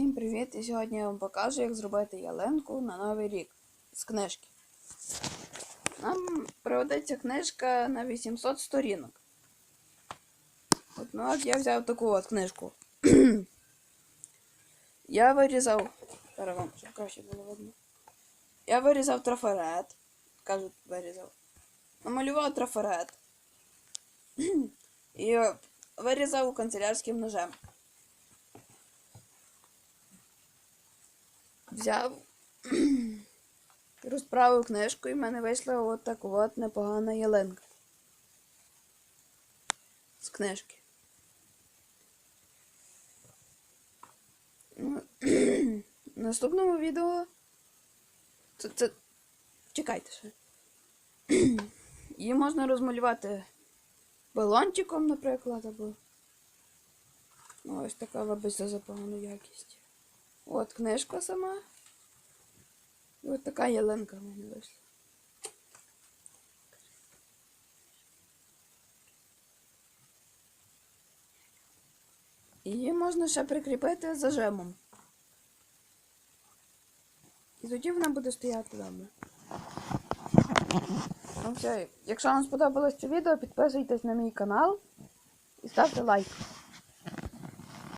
Всім привіт! І сьогодні я вам покажу, як зробити ялинку на Новий рік з книжки. Нам приводиться книжка на 800 сторінок. От, ну, от я взяв таку от книжку. я вирізав. Зараз вам краще було видно. Я вирізав трафарет. Кажуть, вирізав. Намалював трафарет. І вирізав канцелярським ножем. Взяв, розправив книжку і в мене вийшла от так от непогана ялинка. З книжки. Ну, наступному відео. Це, це... Чекайте ще. Її можна розмалювати балончиком, наприклад, або. Ну, ось така вибачте за погану якість. От книжка сама. І от така ялинка в мене вийшла. Її можна ще прикріпити зажимом. І тоді вона буде стояти добре. Ну все, якщо вам сподобалось це відео, підписуйтесь на мій канал і ставте лайк.